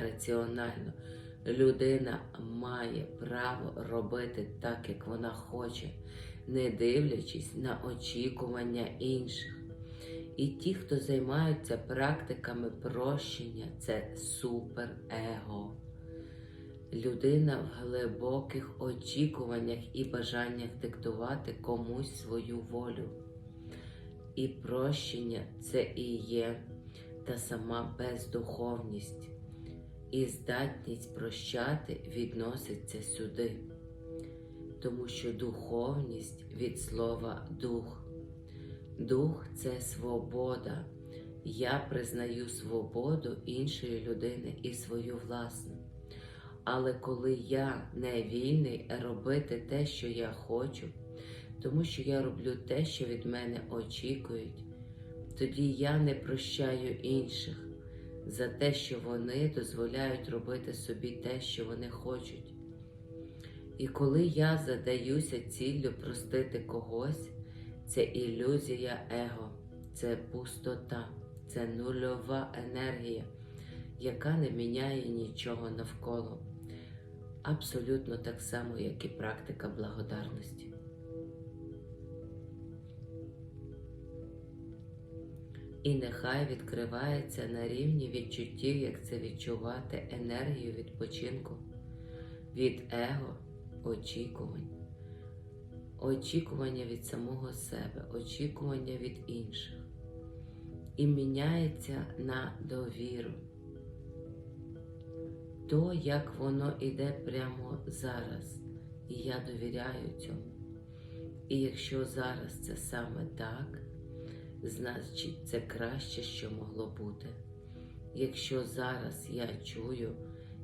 раціонально. Людина має право робити так, як вона хоче, не дивлячись на очікування інших. І ті, хто займаються практиками прощення, це суперего. Людина в глибоких очікуваннях і бажаннях диктувати комусь свою волю. І прощення це і є та сама бездуховність, і здатність прощати відноситься сюди, тому що духовність від слова дух. Дух це свобода. Я признаю свободу іншої людини і свою власну. Але коли я не вільний робити те, що я хочу, тому що я роблю те, що від мене очікують, тоді я не прощаю інших за те, що вони дозволяють робити собі те, що вони хочуть. І коли я задаюся ціллю простити когось, це ілюзія его, це пустота, це нульова енергія, яка не міняє нічого навколо. Абсолютно так само, як і практика благодарності. І нехай відкривається на рівні відчуттів, як це відчувати енергію відпочинку від его, очікувань, очікування від самого себе, очікування від інших. І міняється на довіру. То, як воно іде прямо зараз, і я довіряю цьому. І якщо зараз це саме так, значить це краще, що могло бути. Якщо зараз я чую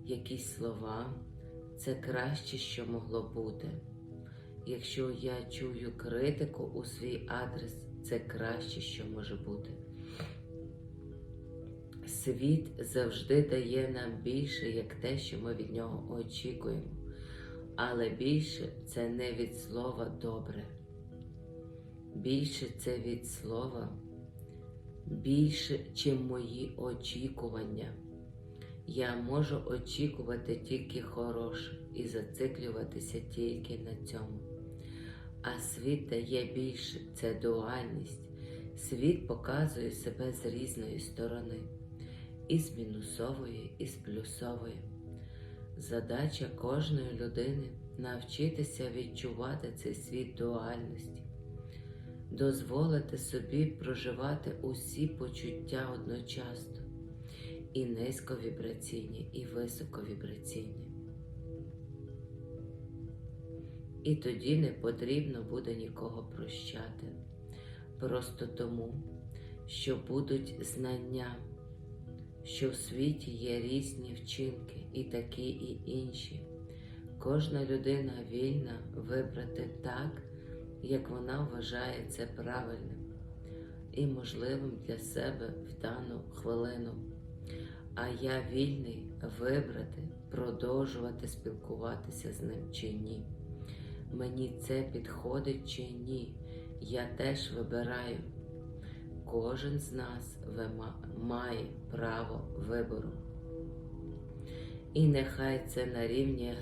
якісь слова, це краще, що могло бути. Якщо я чую критику у свій адрес, це краще, що може бути. Світ завжди дає нам більше, як те, що ми від нього очікуємо. Але більше це не від слова добре. Більше це від слова, більше, чим мої очікування. Я можу очікувати тільки хороше і зациклюватися тільки на цьому. А світ дає більше це дуальність. Світ показує себе з різної сторони, і з мінусової, і з плюсової. Задача кожної людини навчитися відчувати цей світ дуальності, дозволити собі проживати усі почуття одночасно, і низьковібраційні, і високовібраційні. І тоді не потрібно буде нікого прощати, просто тому, що будуть знання, що в світі є різні вчинки, і такі, і інші. Кожна людина вільна вибрати так, як вона вважає це правильним і можливим для себе в дану хвилину. А я вільний вибрати, продовжувати спілкуватися з ним чи ні. Мені це підходить чи ні. Я теж вибираю. Кожен з нас має право вибору. І нехай це на рівні